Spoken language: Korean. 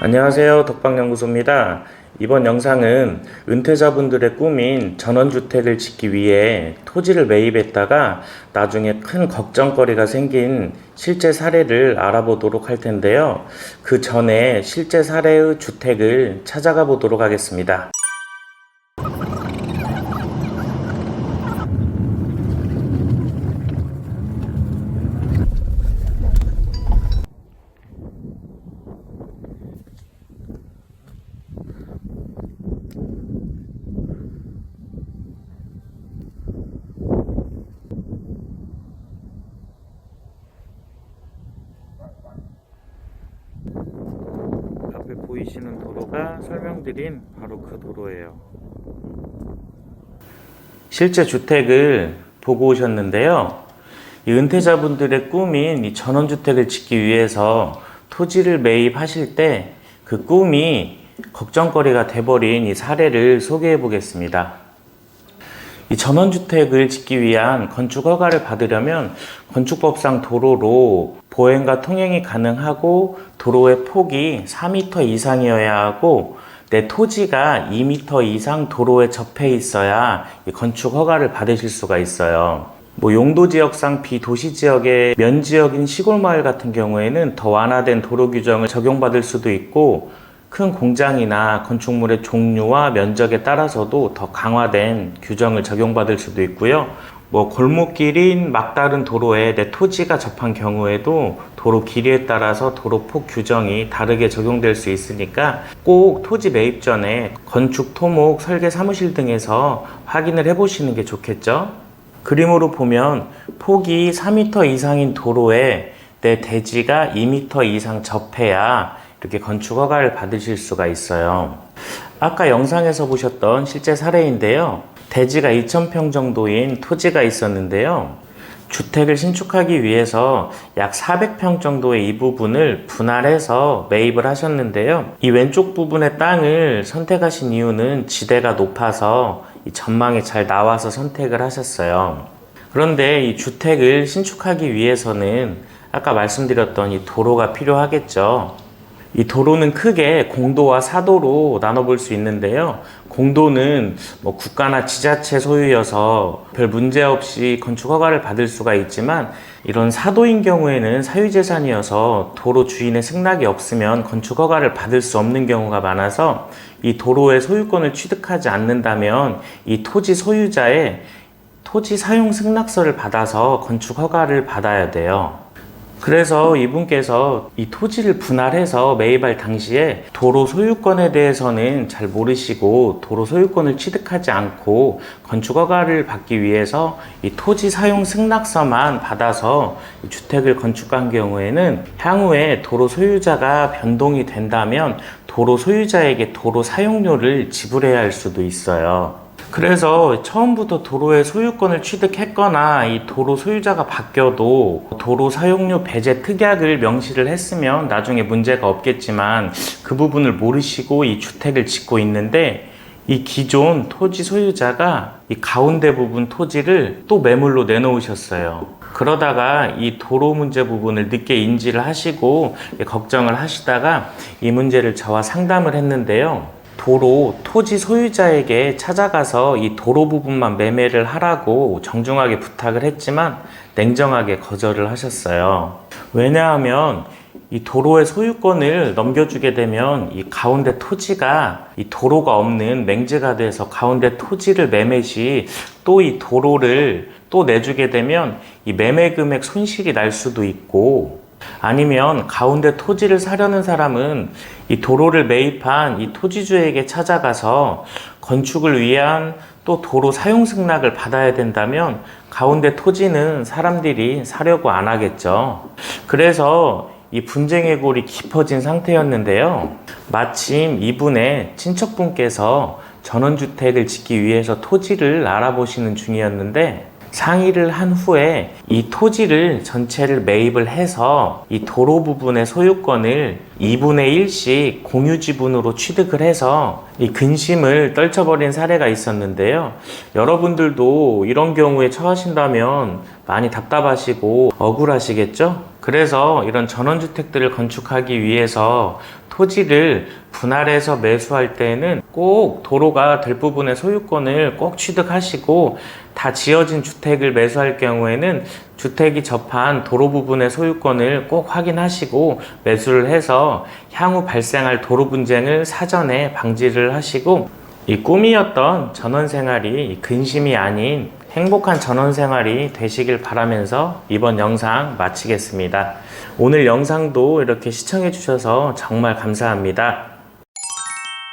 안녕하세요. 덕방연구소입니다. 이번 영상은 은퇴자분들의 꿈인 전원주택을 짓기 위해 토지를 매입했다가 나중에 큰 걱정거리가 생긴 실제 사례를 알아보도록 할 텐데요. 그 전에 실제 사례의 주택을 찾아가 보도록 하겠습니다. 앞에 보이시는 도로가 설명드린 바로 그 도로예요. 실제 주택을 보고 오셨는데요. 이 은퇴자분들의 꿈인 이 전원주택을 짓기 위해서 토지를 매입하실 때 그 꿈이 걱정거리가 돼버린 이 사례를 소개해 보겠습니다. 이 전원주택을 짓기 위한 건축 허가를 받으려면 건축법상 도로로 보행과 통행이 가능하고 도로의 폭이 4m 이상이어야 하고 내 토지가 2m 이상 도로에 접해 있어야 이 건축 허가를 받으실 수가 있어요. 뭐 용도 지역상 비도시 지역의 면 지역인 시골 마을 같은 경우에는 더 완화된 도로 규정을 적용받을 수도 있고 큰 공장이나 건축물의 종류와 면적에 따라서도 더 강화된 규정을 적용받을 수도 있고요. 뭐 골목길인 막다른 도로에 내 토지가 접한 경우에도 도로 길이에 따라서 도로 폭 규정이 다르게 적용될 수 있으니까 꼭 토지 매입 전에 건축 토목 설계 사무실 등에서 확인을 해 보시는 게 좋겠죠. 그림으로 보면 폭이 4m 이상인 도로에 내 대지가 2m 이상 접해야 이렇게 건축 허가를 받으실 수가 있어요. 아까 영상에서 보셨던 실제 사례인데요. 대지가 2,000평 정도인 토지가 있었는데요. 주택을 신축하기 위해서 약 400평 정도의 이 부분을 분할해서 매입을 하셨는데요. 이 왼쪽 부분의 땅을 선택하신 이유는 지대가 높아서 이 전망이 잘 나와서 선택을 하셨어요. 그런데 이 주택을 신축하기 위해서는 아까 말씀드렸던 이 도로가 필요하겠죠. 이 도로는 크게 공도와 사도로 나눠볼 수 있는데요. 공도는 뭐 국가나 지자체 소유여서 별 문제 없이 건축 허가를 받을 수가 있지만 이런 사도인 경우에는 사유재산이어서 도로 주인의 승낙이 없으면 건축 허가를 받을 수 없는 경우가 많아서 이 도로의 소유권을 취득하지 않는다면 이 토지 소유자의 토지 사용 승낙서를 받아서 건축 허가를 받아야 돼요. 그래서 이분께서 이 토지를 분할해서 매입할 당시에 도로 소유권에 대해서는 잘 모르시고 도로 소유권을 취득하지 않고 건축 허가를 받기 위해서 이 토지 사용 승낙서만 받아서 이 주택을 건축한 경우에는 향후에 도로 소유자가 변동이 된다면 도로 소유자에게 도로 사용료를 지불해야 할 수도 있어요. 그래서 처음부터 도로의 소유권을 취득했거나 이 도로 소유자가 바뀌어도 도로 사용료 배제 특약을 명시를 했으면 나중에 문제가 없겠지만 그 부분을 모르시고 이 주택을 짓고 있는데 이 기존 토지 소유자가 이 가운데 부분 토지를 또 매물로 내놓으셨어요. 그러다가 이 도로 문제 부분을 늦게 인지를 하시고 걱정을 하시다가 이 문제를 저와 상담을 했는데요. 도로 토지 소유자에게 찾아가서 이 도로 부분만 매매를 하라고 정중하게 부탁을 했지만 냉정하게 거절을 하셨어요. 왜냐하면 이 도로의 소유권을 넘겨주게 되면 이 가운데 토지가 이 도로가 없는 맹지가 돼서 가운데 토지를 매매 시 또 이 도로를 또 내주게 되면 이 매매 금액 손실이 날 수도 있고 아니면 가운데 토지를 사려는 사람은 이 도로를 매입한 이 토지주에게 찾아가서 건축을 위한 또 도로 사용 승낙을 받아야 된다면 가운데 토지는 사람들이 사려고 안 하겠죠. 그래서 이 분쟁의 골이 깊어진 상태였는데요. 마침 이분의 친척분께서 전원주택을 짓기 위해서 토지를 알아보시는 중이었는데 상의를 한 후에 이 토지를 전체를 매입을 해서 이 도로 부분의 소유권을 2분의 1씩 공유 지분으로 취득을 해서 이 근심을 떨쳐버린 사례가 있었는데요. 여러분들도 이런 경우에 처하신다면 많이 답답하시고 억울하시겠죠? 그래서 이런 전원주택들을 건축하기 위해서 토지를 분할해서 매수할 때는 꼭 도로가 될 부분의 소유권을 꼭 취득하시고 다 지어진 주택을 매수할 경우에는 주택이 접한 도로 부분의 소유권을 꼭 확인하시고 매수를 해서 향후 발생할 도로 분쟁을 사전에 방지를 하시고 이 꿈이었던 전원 생활이 근심이 아닌 행복한 전원 생활이 되시길 바라면서 이번 영상 마치겠습니다. 오늘 영상도 이렇게 시청해 주셔서 정말 감사합니다.